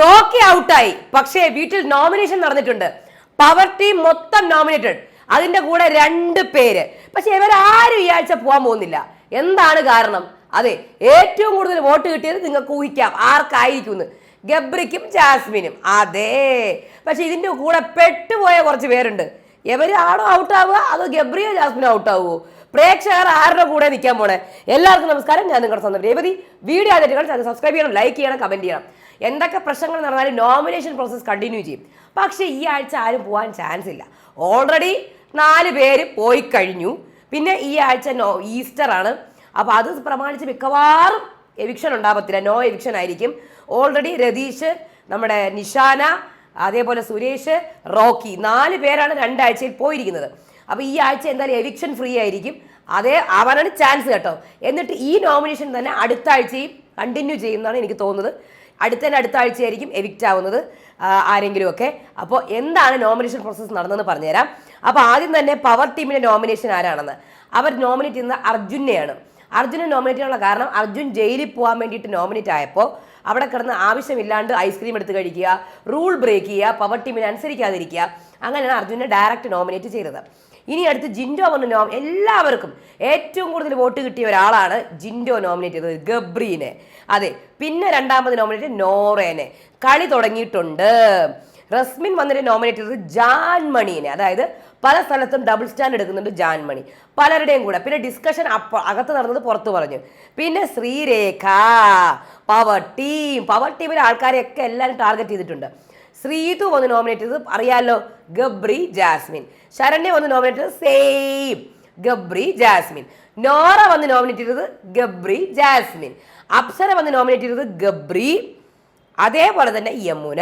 Rocky ഔട്ടായി. പക്ഷേ വീട്ടിൽ നോമിനേഷൻ നടന്നിട്ടുണ്ട്. പവർ ടീം മൊത്തം നോമിനേറ്റഡ് അതിന്റെ കൂടെ രണ്ട് പേര്. പക്ഷെ ഇവരാരും ഈ ആഴ്ച പോകാൻ പോകുന്നില്ല. എന്താണ് കാരണം? അതെ ഏറ്റവും കൂടുതൽ വോട്ട് കിട്ടിയത് നിങ്ങൾക്ക് ഊഹിക്കാം. ആർക്കായിരിക്കും ഗബ്രിക്കും ജാസ്മിനും. അതെ. പക്ഷെ ഇതിന്റെ കൂടെ പെട്ടുപോയ കുറച്ച് പേരുണ്ട്. എവര് ആണോ ഔട്ടാവുക? അതോ ഗബ്രിയോ ജാസ്മിനോ ഔട്ടാവുമോ പ്രേക്ഷകർ ആരുടെ കൂടെ നിൽക്കാൻ പോണേ? എല്ലാവർക്കും നമസ്കാരം. ഞാൻ നിങ്ങളുടെ സ്വന്തം രേവതി. വീഡിയോ ചാനൽ സബ്സ്ക്രൈബ് ചെയ്യണം ലൈക്ക് ചെയ്യണം കമന്റ് ചെയ്യണം. എന്തൊക്കെ പ്രശ്നങ്ങൾ നടന്നാലും നോമിനേഷൻ പ്രോസസ്സ് കണ്ടിന്യൂ ചെയ്യും. പക്ഷേ ഈ ആഴ്ച ആരും പോകാൻ ചാൻസ് ഇല്ല. ഓൾറെഡി നാല് പേര് പോയി കഴിഞ്ഞു. പിന്നെ ഈ ആഴ്ച നോ ഈസ്റ്റർ ആണ്. അപ്പോൾ അത് പ്രമാണിച്ച് മിക്കവാറും എവിക്ഷൻ ഉണ്ടാകത്തില്ല നോ എവിക്ഷൻ ആയിരിക്കും. ഓൾറെഡി രതീഷ് നമ്മുടെ നിഷാന അതേപോലെ സുരേഷ് റോക്കി നാല് പേരാണ് രണ്ടാഴ്ചയിൽ പോയിരിക്കുന്നത്. അപ്പോൾ ഈ ആഴ്ച എന്തായാലും എവിക്ഷൻ ഫ്രീ ആയിരിക്കും. അതേ അവനാണ് ചാൻസ് കേട്ടോ. എന്നിട്ട് ഈ നോമിനേഷൻ തന്നെ അടുത്ത ആഴ്ചയും കണ്ടിന്യൂ ചെയ്യുന്നതാണ് എനിക്ക് തോന്നുന്നത്. അടുത്തതിന് അടുത്ത ആഴ്ചയായിരിക്കും എവിക്റ്റ് ആവുന്നത് ആരെങ്കിലുമൊക്കെ. അപ്പോൾ എന്താണ് നോമിനേഷൻ പ്രോസസ്സ് നടന്നതെന്ന് പറഞ്ഞുതരാം. അപ്പോൾ ആദ്യം തന്നെ പവർ ടീമിന്റെ നോമിനേഷൻ ആരാണെന്ന്. അവർ നോമിനേറ്റ് ചെയ്യുന്നത് അർജുനെയാണ്. അർജുനെ നോമിനേറ്റ് ചെയ്യാനുള്ള കാരണം അർജുൻ ജയിലിൽ പോകാൻ വേണ്ടിയിട്ട് നോമിനേറ്റ് ആയപ്പോൾ അവിടെ കിടന്ന് ആവശ്യമില്ലാണ്ട് ഐസ്ക്രീം എടുത്ത് കഴിക്കുക റൂൾ ബ്രേക്ക് ചെയ്യുക പവർ ടീമിനെ അനുസരിക്കാതിരിക്കുക അങ്ങനെയാണ് അർജുനെ ഡയറക്റ്റ് നോമിനേറ്റ് ചെയ്തത്. ഇനി അടുത്ത് ജിൻഡോ വന്ന് നോം എല്ലാവർക്കും ഏറ്റവും കൂടുതൽ വോട്ട് കിട്ടിയ ഒരാളാണ് ജിൻഡോ നോമിനേറ്റ് ചെയ്തത് ഗബ്രീനെ. അതെ പിന്നെ രണ്ടാമത് നോമിനേറ്റ് നോറേനെ. കളി തുടങ്ങിയിട്ടുണ്ട്. റസ്മിൻ വന്നിട്ട് നോമിനേറ്റ് ചെയ്തത് ജാൻമണീനെ. അതായത് പല സ്ഥലത്തും ഡബിൾ സ്റ്റാൻഡ് എടുക്കുന്നുണ്ട് ജാൻമണി. പലരുടെയും കൂടെ. പിന്നെ ഡിസ്കഷൻ അപ്പ അകത്ത് നടന്നത് പുറത്ത് പറഞ്ഞു. പിന്നെ ശ്രീരേഖ പവർ ടീം പവർ ടീമിലെ ആൾക്കാരെയൊക്കെ എല്ലാവരും ടാർഗറ്റ് ചെയ്തിട്ടുണ്ട്. ശ്രീതു വന്ന് നോമിനേറ്റ് ചെയ്തത് അറിയാലോ? ഗബ്രി ജാസ്മിൻ. ശരണ്യ വന്ന് നോമിനേറ്റ് ചെയ്തത് സെയിം ഗബ്രി ജാസ്മിൻ. നോറ വന്ന് നോമിനേറ്റ് ചെയ്തത് ഗബ്രി ജാസ്മിൻ. അപ്സര വന്ന് നോമിനേറ്റ് ചെയ്തത് ഗബ്രി അതേപോലെ തന്നെ യമുന.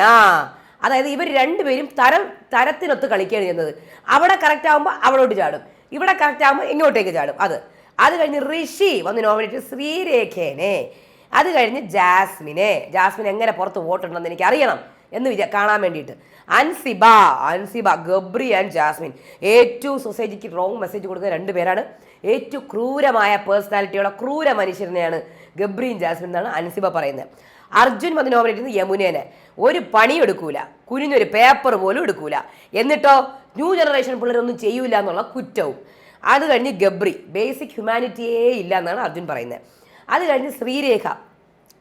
അതായത് ഇവർ രണ്ടുപേരും തരം തരത്തിനൊത്ത് കളിക്കുകയാണ് ചെയ്യുന്നത്. അവിടെ കറക്റ്റ് ആകുമ്പോൾ അവിടോട്ട് ചാടും. ഇവിടെ കറക്റ്റ് ആകുമ്പോൾ ഇങ്ങോട്ടേക്ക് ചാടും. അത്. അത് കഴിഞ്ഞ് ഋഷി വന്ന് നോമിനേറ്റ് ശ്രീരേഖേനെ. അത് കഴിഞ്ഞ് ജാസ്മിനെ. ജാസ്മിൻ എങ്ങനെ പുറത്ത് വോട്ടുണ്ടെന്ന് എനിക്ക് അറിയണം എന്ന് വിചാ കാണാൻ വേണ്ടിയിട്ട്. അൻസിബ അൻസിബ ഗബ്രി ആൻഡ് ജാസ്മിൻ. ഏറ്റവും സൊസൈറ്റിക്ക് റോങ് മെസ്സേജ് കൊടുക്കുന്ന രണ്ട് പേരാണ്. ഏറ്റവും ക്രൂരമായ പേഴ്സണാലിറ്റിയുള്ള ക്രൂര മനുഷ്യനെയാണ് ഗബ്രിയും ജാസ്മിൻ എന്നാണ് അൻസിബ പറയുന്നത്. അർജുൻ വന്ന് നോമിനേറ്റ് ചെയ്യുന്നത് യമുനേനെ. ഒരു പണി എടുക്കൂല. കുനിഞ്ഞൊരു പേപ്പർ പോലും എടുക്കൂല. എന്നിട്ടോ ന്യൂ ജനറേഷൻ പിള്ളേരൊന്നും ചെയ്യൂല എന്നുള്ള കുറ്റവും. അത് കഴിഞ്ഞ് ഗബ്രി. ബേസിക് ഹ്യൂമാനിറ്റിയേ ഇല്ല എന്നാണ് അർജുൻ പറയുന്നത്. അത് കഴിഞ്ഞ് Sreerekha.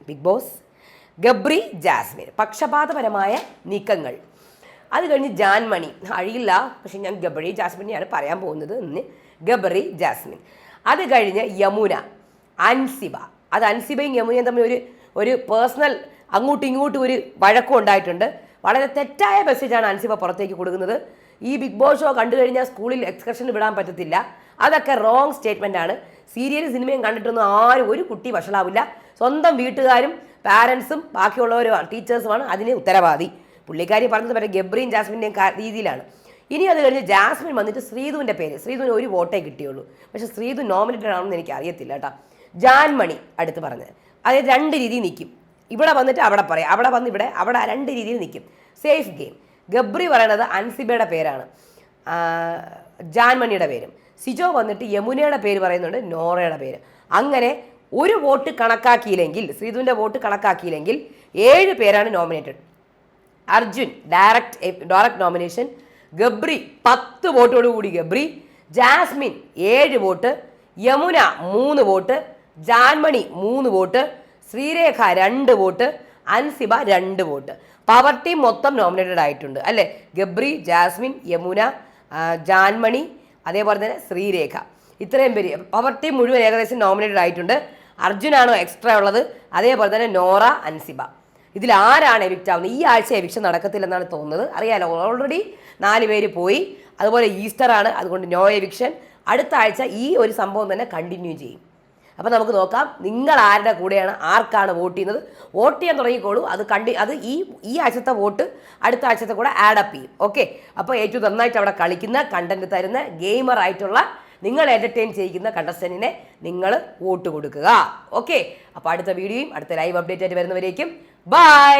Bigg Boss Gabri Jasmine. പക്ഷപാതപരമായ നീക്കങ്ങൾ. അത് കഴിഞ്ഞ് ജാൻമണി. അഴിയില്ല. പക്ഷെ ഞാൻ ഗബ്രി ജാസ്മിനെയാണ് പറയാൻ പോകുന്നത് എന്ന്. ഗബ്രി ജാസ്മിൻ. അത് കഴിഞ്ഞ് യമുന അൻസിബ. അത് അൻസിബയും യമുനയും തമ്മിൽ ഒരു ഒരു പേഴ്സണൽ അങ്ങോട്ടും ഇങ്ങോട്ടും ഒരു വഴക്കം ഉണ്ടായിട്ടുണ്ട്. വളരെ തെറ്റായ മെസ്സേജാണ് അൻസിബ പുറത്തേക്ക് കൊടുക്കുന്നത്. ഈ ബിഗ് ബോസ് ഷോ കണ്ടു കഴിഞ്ഞാൽ സ്കൂളിൽ എക്സ്കർഷൻ വിടാൻ പറ്റത്തില്ല. അതൊക്കെ റോങ് സ്റ്റേറ്റ്മെന്റ് ആണ്. സീരിയലും സിനിമയും കണ്ടിട്ടൊന്നും ആരും ഒരു കുട്ടി വഷളാവില്ല. സ്വന്തം വീട്ടുകാരും പാരൻസും ബാക്കിയുള്ളവരുമാണ് ടീച്ചേഴ്സുമാണ് അതിന് ഉത്തരവാദി. പുള്ളിക്കാരി പറഞ്ഞത് മറ്റേ ഗബ്രിയും ജാസ്മിന്റെയും രീതിയിലാണ്. ഇനി അത് കഴിഞ്ഞ് ജാസ്മിൻ വന്നിട്ട് ശ്രീധുവിന്റെ പേര് ശ്രീധുവിന് ഒരു വോട്ടേ കിട്ടിയുള്ളൂ. പക്ഷേ ശ്രീധു നോമിനേറ്റഡ് ആണെന്ന് എനിക്ക് അറിയത്തില്ല കേട്ടോ. ജാൻമണി അടുത്ത് പറഞ്ഞത്. അതായത് രണ്ട് രീതിയിൽ നിൽക്കും ഇവിടെ വന്നിട്ട് അവിടെ പറയാം. അവിടെ വന്ന് ഇവിടെ അവിടെ രണ്ട് രീതിയിൽ നിൽക്കും സേഫ് ഗെയിം. ഗബ്രി പറയണത് അൻസിബയുടെ പേരാണ്. ജാൻമണിയുടെ പേരും. സിജോ വന്നിട്ട് യമുനയുടെ പേര് പറയുന്നുണ്ട് നോറയുടെ പേര്. അങ്ങനെ ഒരു വോട്ട് കണക്കാക്കിയില്ലെങ്കിൽ ശ്രീധുവിന്റെ വോട്ട് കണക്കാക്കിയില്ലെങ്കിൽ ഏഴ് പേരാണ് nominated Arjun direct direct nomination Gabri പത്ത് വോട്ടോട് കൂടി ഗബ്രി. ജാസ്മിൻ ഏഴ് വോട്ട്. യമുന മൂന്ന് വോട്ട്. ജാൻമണി മൂന്ന് വോട്ട്. ശ്രീരേഖ രണ്ട് വോട്ട്. അൻസിബ രണ്ട് വോട്ട്. പവർ ടീം മൊത്തം നോമിനേറ്റഡ് ആയിട്ടുണ്ട്. അല്ലേ? ഗബ്രി ജാസ്മിൻ യമുന ജാൻമണി അതേപോലെ തന്നെ ശ്രീരേഖ. ഇത്രയും പേര്. പവർ ടീം മുഴുവൻ ഏകദേശം നോമിനേറ്റഡ് ആയിട്ടുണ്ട്. അർജുനാണോ എക്സ്ട്രാ ഉള്ളത്? അതേപോലെ തന്നെ നോറ അൻസിബ ഇതിൽ ആരാണ് എവിക്റ്റ് ആവുന്നത്? ഈ ആഴ്ച എവിക്ഷൻ നടക്കത്തില്ലെന്നാണ് തോന്നുന്നത്. അറിയാലോ ഓൾറെഡി നാല് പേര് പോയി. അതുപോലെ ഈസ്റ്റർ ആണ് അതുകൊണ്ട് നോ എവിക്ഷൻ അടുത്ത ആഴ്ച ഈ ഒരു സംഭവം തന്നെ കണ്ടിന്യൂ ചെയ്യും. അപ്പോൾ നമുക്ക് നോക്കാം നിങ്ങൾ ആരുടെ കൂടെയാണ് ആർക്കാണ് വോട്ട് ചെയ്യുന്നത്? വോട്ട് ചെയ്യാൻ തുടങ്ങിക്കോളൂ. അത് കണ്ടി അത് ഈ ഈ ആഴ്ചത്തെ വോട്ട് അടുത്ത ആഴ്ചത്തെ കൂടെ ആഡപ്പ് ചെയ്യും. ഓക്കെ അപ്പോൾ ഏറ്റവും നന്നായിട്ട് അവിടെ കളിക്കുന്ന കണ്ടന്റ് തരുന്ന ഗെയിമർ ആയിട്ടുള്ള നിങ്ങൾ എന്റർടൈൻ ചെയ്യിക്കുന്ന കണ്ടസ്റ്റന്റിനെ നിങ്ങൾ വോട്ട് കൊടുക്കുക. ഓക്കെ അപ്പോൾ അടുത്ത വീഡിയോയും അടുത്ത ലൈവ് അപ്ഡേറ്റ് ആയിട്ട് വരുന്നവരേക്കും. ബൈ